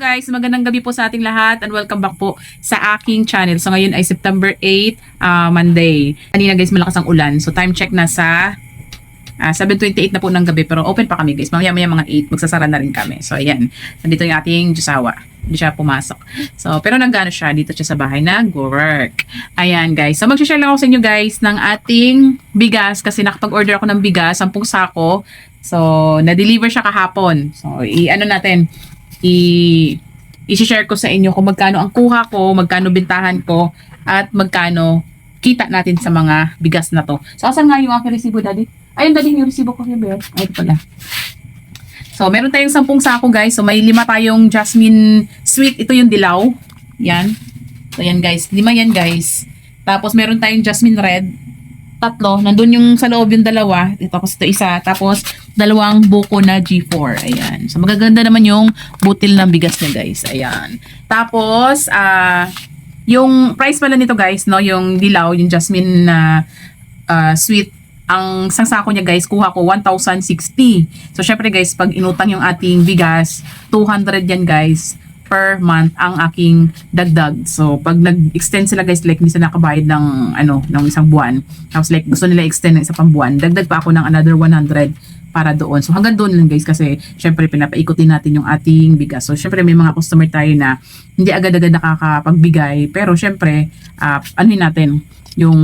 Guys, magandang gabi po sa ating lahat and welcome back po sa aking channel. So ngayon ay September 8, ah, Monday. Kanina guys, malakas ang ulan. So time check na sa ah, 7.28 na po ng gabi pero open pa kami guys. Mamaya maya mga 8, magsasara na rin kami. So ayan, nandito yung ating Jusawa. Hindi siya pumasok. So pero nagano siya, dito siya sa bahay nag-work. Ayan guys. So mag-share lang ako sa inyo guys ng ating bigas kasi nakapag-order ako ng bigas, 10 sako. So na-deliver siya kahapon. So i-ano natin, i i-share ko sa inyo kung magkano ang kuha ko, magkano bintahan ko, at magkano kita natin sa mga bigas na to. So, asan nga yung aking resibo, Daddy? Ayun, Daddy, yung resibo ko yung Ay, ito pala. So, meron tayong sampung sako, guys. So, may lima tayong jasmine sweet. Ito yung dilaw. Yan. So, yan, guys. Lima yan, guys. Tapos, meron tayong jasmine red. Tatlo. Nandun yung sa loob yung dalawa. Tapos, ito isa. Tapos, dalawang buko na G4. Ayan. So, magaganda naman yung butil ng bigas niya, guys. Ayan. Tapos, ah, yung price pala nito, guys, no, yung dilaw, yung jasmine na ah, sweet, ang isang niya, guys, kuha ko 1,060. So, syempre, guys, pag inutang yung ating bigas, 200 yan, guys, per month ang aking dagdag. So, pag nag-extend sila guys, like hindi sila nakabayad ng, ano, ng isang buwan. Tapos like gusto nila extend ng isa pang buwan, dagdag pa ako ng another 100 para doon. So, hanggang doon lang guys kasi syempre pinapaikutin natin yung ating bigas. So, syempre may mga customer tayo na hindi agad-agad nakakapagbigay. Pero syempre, uh, ano natin, yung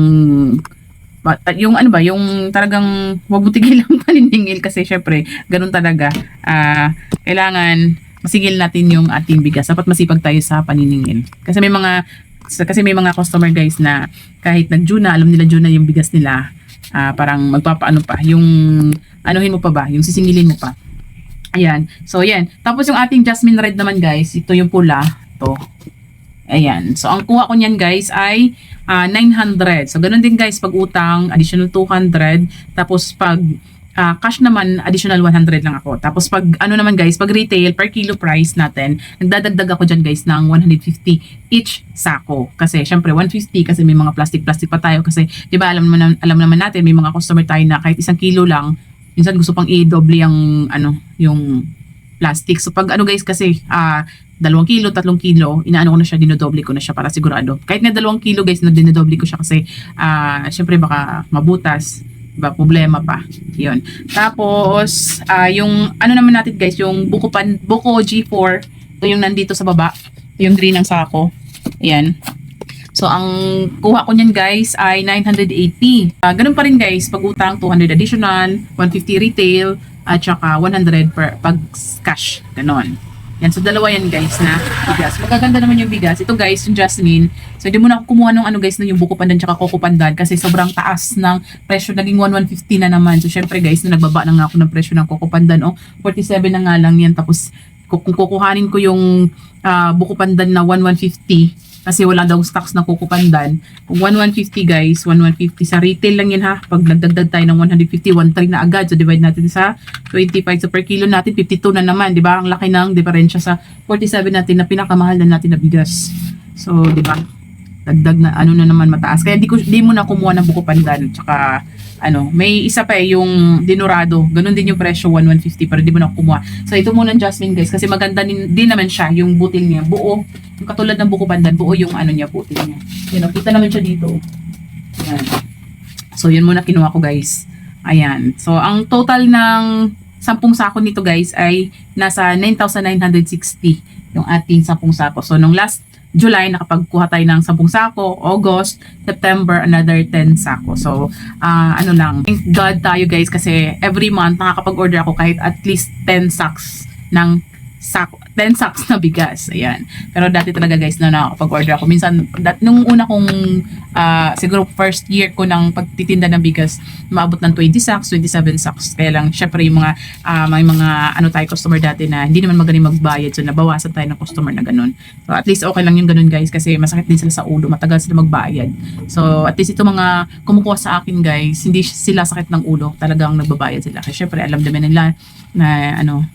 ba- yung ano ba, yung talagang wag mo tigilang paniningil kasi syempre, ganun talaga. Ah, kailangan masigil natin yung ating bigas. Dapat masipag tayo sa paniningil. Kasi may mga kasi may mga customer guys na kahit nag na alam nila June na yung bigas nila, ah, parang magpapaano pa, yung anuhin mo pa ba, yung sisingilin mo pa. Ayan. So, ayan. Tapos yung ating jasmine red naman guys, ito yung pula. Ito. Ayan. So, ang kuha ko niyan guys ay ah, 900. So, ganun din guys, pag utang, additional 200. Tapos, pag ah, cash naman, additional 100 lang ako. Tapos, pag ano naman guys, pag retail, per kilo price natin, nagdadagdag ako dyan guys ng 150 each sako. Kasi, syempre, 150 kasi may mga plastic-plastic pa tayo. Kasi, di ba, alam naman, alam naman natin, may mga customer tayo na kahit isang kilo lang, minsan gusto pang i-double yung, ano, yung plastic. So, pag ano guys, kasi, ah, dalawang kilo, tatlong kilo, inaano ko na siya, dinodoble ko na siya para sigurado. Kahit na dalawang kilo guys, na dinodoble ko siya kasi, ah, syempre baka mabutas, ba problema pa. 'Yon. Tapos ah, yung ano naman natin guys, yung buko pan buko G4, ito yung nandito sa baba. Yung green ng sako. Ayan. So ang kuha ko niyan guys ay 980. Ah, ganun pa rin guys, pag utang 200 additional, 150 retail at saka 100 per pag cash. Ganon. Yan, so dalawa yan guys na bigas. Magaganda naman yung bigas. Ito guys, yung jasmine. So hindi mo na kumuha ng ano guys, na yung buko pandan tsaka koko pandan kasi sobrang taas ng presyo. Naging 1150 na naman. So syempre guys, na nagbaba na nga ako ng presyo ng koko pandan. Oh, 47 na nga lang yan. Tapos kung kukuhanin ko yung ah, buko pandan na 1150 kasi wala daw stocks na kukupandan. Kung 1150 guys, 1150 sa retail lang yan ha. Pag nagdagdag tayo ng 150, 13 na agad. So divide natin sa 25 so per kilo natin 52 na naman, 'di ba? Ang laki ng diferensya sa 47 natin na pinakamahal na natin na bigas. So, 'di ba? Dagdag na ano na naman mataas. Kaya di ko di mo na kumuha ng buko pandan tsaka ano, may isa pa eh, yung dinurado. Ganun din yung presyo, 1150 pero di mo na kumuha. So ito muna ng Jasmine guys kasi maganda din, din naman siya yung butil niya. Buo. Yung katulad ng buko pandan, buo yung ano niya, butil niya. Yan, oh, kita naman siya dito. Yan. So yun muna kinuha ko guys. Ayan. So ang total ng 10 sako nito guys ay nasa 9,960 yung ating 10 sako. So nung last July, nakapagkuha tayo ng 10 sako. August, September, another 10 sako. So, ah, ano lang. Thank God tayo guys kasi every month nakakapag-order ako kahit at least 10 sacks ng sako, 10 sacks na bigas. Ayan. Pero dati talaga guys na nakakapag-order ako. Minsan, dat, nung una kong, ah, siguro first year ko ng pagtitinda ng bigas, maabot ng 20 sacks, 27 sacks. Kaya lang, syempre yung mga, ah, may mga ano tayo customer dati na hindi naman magaling magbayad. So, nabawasan tayo ng customer na ganun. So, at least okay lang yung ganun guys kasi masakit din sila sa ulo. Matagal sila magbayad. So, at least ito mga kumukuha sa akin guys, hindi sila sakit ng ulo. Talagang nagbabayad sila. Kasi syempre, alam naman nila na ano,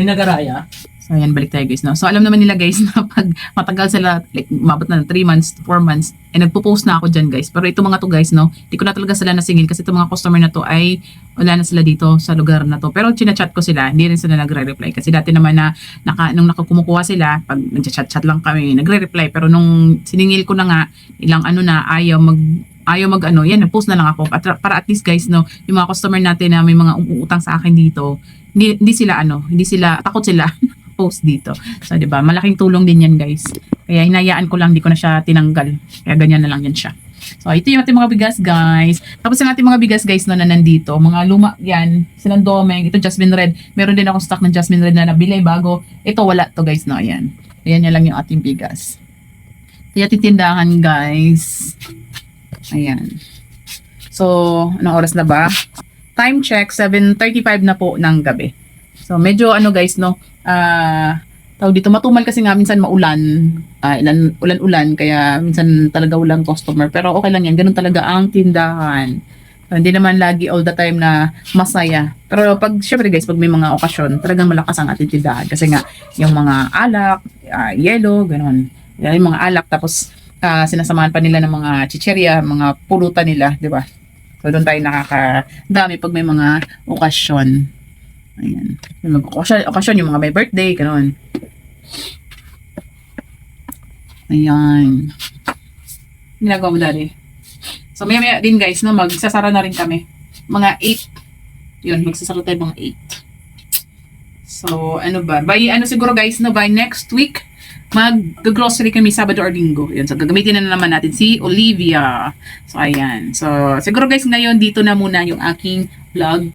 May nagaraya. So, ayan, balik tayo guys. No? So, alam naman nila guys na pag matagal sila, like, umabot na ng 3 months, 4 months, eh, nagpo-post na ako dyan guys. Pero ito mga to guys, no, di ko na talaga sila nasingil kasi itong mga customer na to ay wala na sila dito sa lugar na to. Pero chinachat ko sila, hindi rin sila nagre-reply. Kasi dati naman na, naka, nung nakakumukuha sila, pag nagchat-chat lang kami, nagre-reply. Pero nung siningil ko na nga, ilang ano na, ayaw mag, ayaw mag ano, yan, nag-post na lang ako. At, para at least guys, no, yung mga customer natin na may mga umuutang sa akin dito, hindi, hindi sila ano, hindi sila, takot sila post dito. So, di ba? Malaking tulong din yan, guys. Kaya hinayaan ko lang, di ko na siya tinanggal. Kaya ganyan na lang yan siya. So, ito yung ating mga bigas, guys. Tapos yung ating mga bigas, guys, no, na nandito. Mga luma, yan. Sinandomeng. Ito, Jasmine Red. Meron din akong stock ng Jasmine Red na nabili bago. Ito, wala to, guys, no. Ayan. Ayan yan lang yung ating bigas. Kaya titindahan, guys. Ayan. So, anong oras na ba? Time check, 7.35 na po ng gabi. So, medyo ano guys, no? Ah, tawag dito, matumal kasi nga minsan maulan, ah, ilan, ulan-ulan, kaya minsan talaga walang customer. Pero okay lang yan, ganun talaga ang tindahan. So, hindi naman lagi all the time na masaya. Pero pag, syempre guys, pag may mga okasyon, talagang malakas ang ating tindahan. Kasi nga, yung mga alak, ah, yelo, ganun. Yung mga alak, tapos ah, sinasamahan pa nila ng mga chicherya, mga pulutan nila, di ba? So, doon tayo nakakadami pag may mga okasyon. Ayan. Yung mag-okasyon, okasyon, yung mga may birthday, gano'n. Ayan. Ginagawa mo dali. So, maya maya din guys, no, magsasara na rin kami. Mga 8. Yun, magsasara tayo mga 8. So, ano ba? By, ano siguro guys, no, by next week, mag-grocery kami Sabado or Linggo. Yun, so gagamitin na naman natin si Olivia. So, ayan. So, siguro guys, ngayon dito na muna yung aking vlog.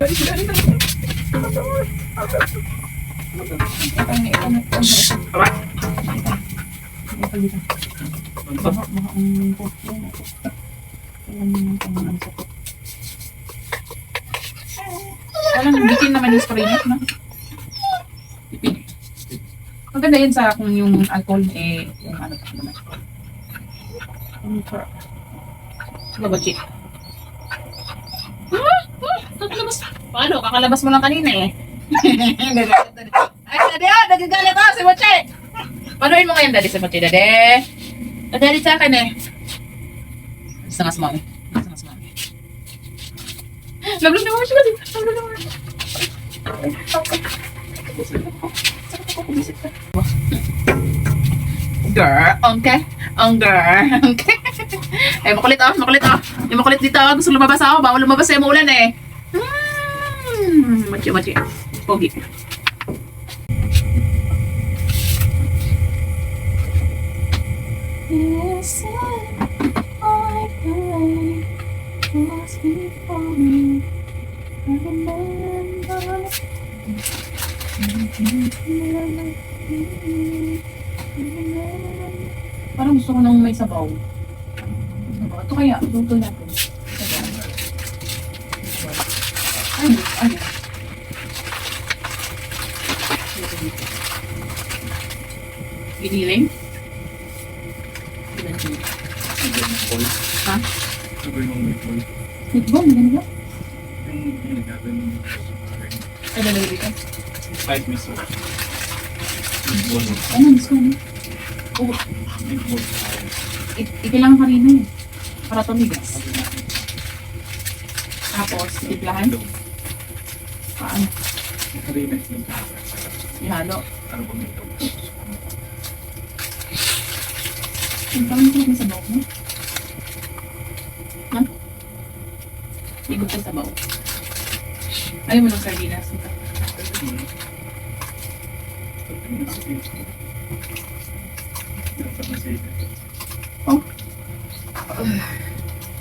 Parang bitin naman yung spray net, no? Tipid. Maganda yun sa kung yung alcohol eh, yung ano pa naman. Ano pa? Ano ba, Chick? Ah! Ah! Kakalabas. Paano? Kakalabas mo lang kanina eh. Ay, dade, ah! Nagagalit ako si Moche! Panuhin mo ngayon, dadi, si Moche, dade. Dadi sa akin eh. Gusto nga sumami. Gusto nga sumami. Lablog na mo siya, dadi. Lablog na mo. Girl, okay. Ang girl, okay. Ay, makulit oh, makulit oh. Yung makulit dito, gusto lumabas ako. Bawal lumabas sa ulan eh. Hmm, machi, machi. Pogi. Yes, I find lost before me. I remember. Parang gusto ko nang may sabaw. Sabaw. Ito kaya, luto natin. Sabaw. Ay, ay. Giniling? Ha? Meatball, ganun ba? Ay, lalagay dito. Five miso. Ano, gusto mo? Oh, it- ito lang kanina eh. Para tumigas. Tapos, tiplahan. Paano? Ihalo. Ang dami ko sa bawah mo. Ha? Igod ka sa bawah. Ayaw mo ng sardinas. Ito.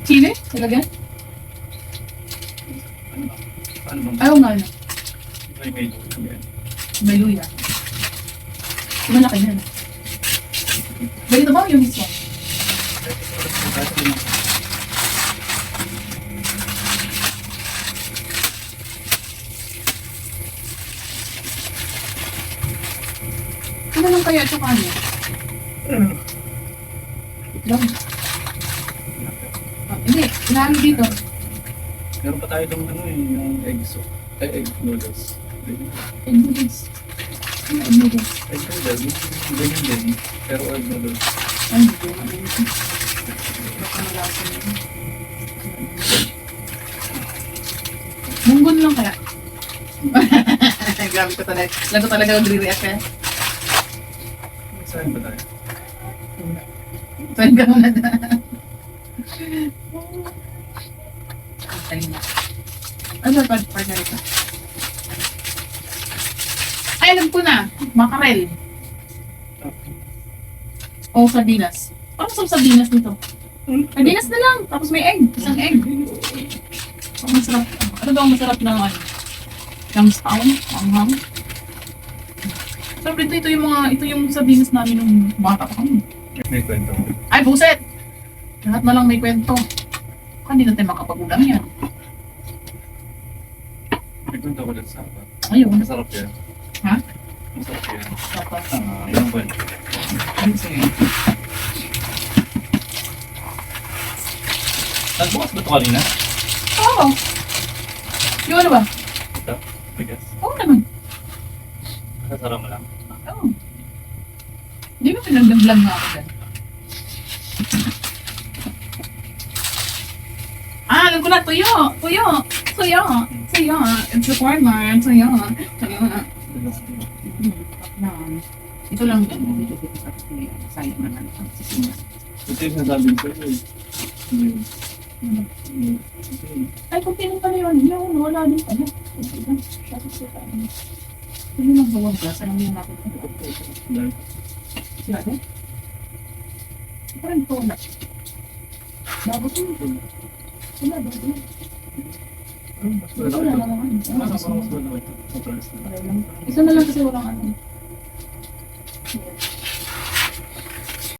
Chile? Talaga? Ayaw nga na. May luya. Malaki na. Ganito ba yung mismo? Ano lang kaya ito kanya? Lang. Ah, hindi, inaano dito. Meron pa tayo itong ano eh, yung egg soup. Ay, egg noodles. Egg noodles. Egg noodles. Egg noodle. Ganyan din. Pero egg noodle. Ay, hindi ko. Baka malasa na yun. Munggon lang kaya. Grabe ko talaga. Lago talaga mag-react kaya. Saan ba tayo? Saan ka muna na? Ano ba pa na ito? Ay, alam ko na. Makarel. O sardinas. Ano sa sardinas nito? Sardinas na lang. Tapos may egg. Isang egg. Ang masarap. Ano ba ang masarap ng ano? Ng spawn? Ang ham? Sabi ito, ito yung mga, ito yung sardinas namin nung bata pa kami. May kwento. Ay, buset! Lahat na lang may kwento. Kanina tayo makapag-ulam yan. May kwento ko dyan sa apa. Ayun. Masarap yan. Ha? Masarap yan. Dapat. Ah, ilang kwento. Ano sa'yo? Nagbukas ba ito kanina? Oo. Yung ano ba? Ito? Bigas. Oo naman. Kasara mo lang. Oo. Hindi ba pinagdaglag nga ako dyan? Ah, alam ko na. Tuyo! Tuyo! Tuyo! Tuyo! It's the corner. Tuyo! Tuyo! Ito lang yan. Dito sa sayang naman. Ito yung sinasabi ko eh. Hmm. Ay, kung pinong pala yun, yun, wala din pala. Ano lang ba wag gas? Anong yung natin? Dahil Sila din? Parang ito wala. Bago ito. Wala, bago. Mas wala naman. Mas mas mas malaki ito. Sa price na. Ito na lang kasi walang ano.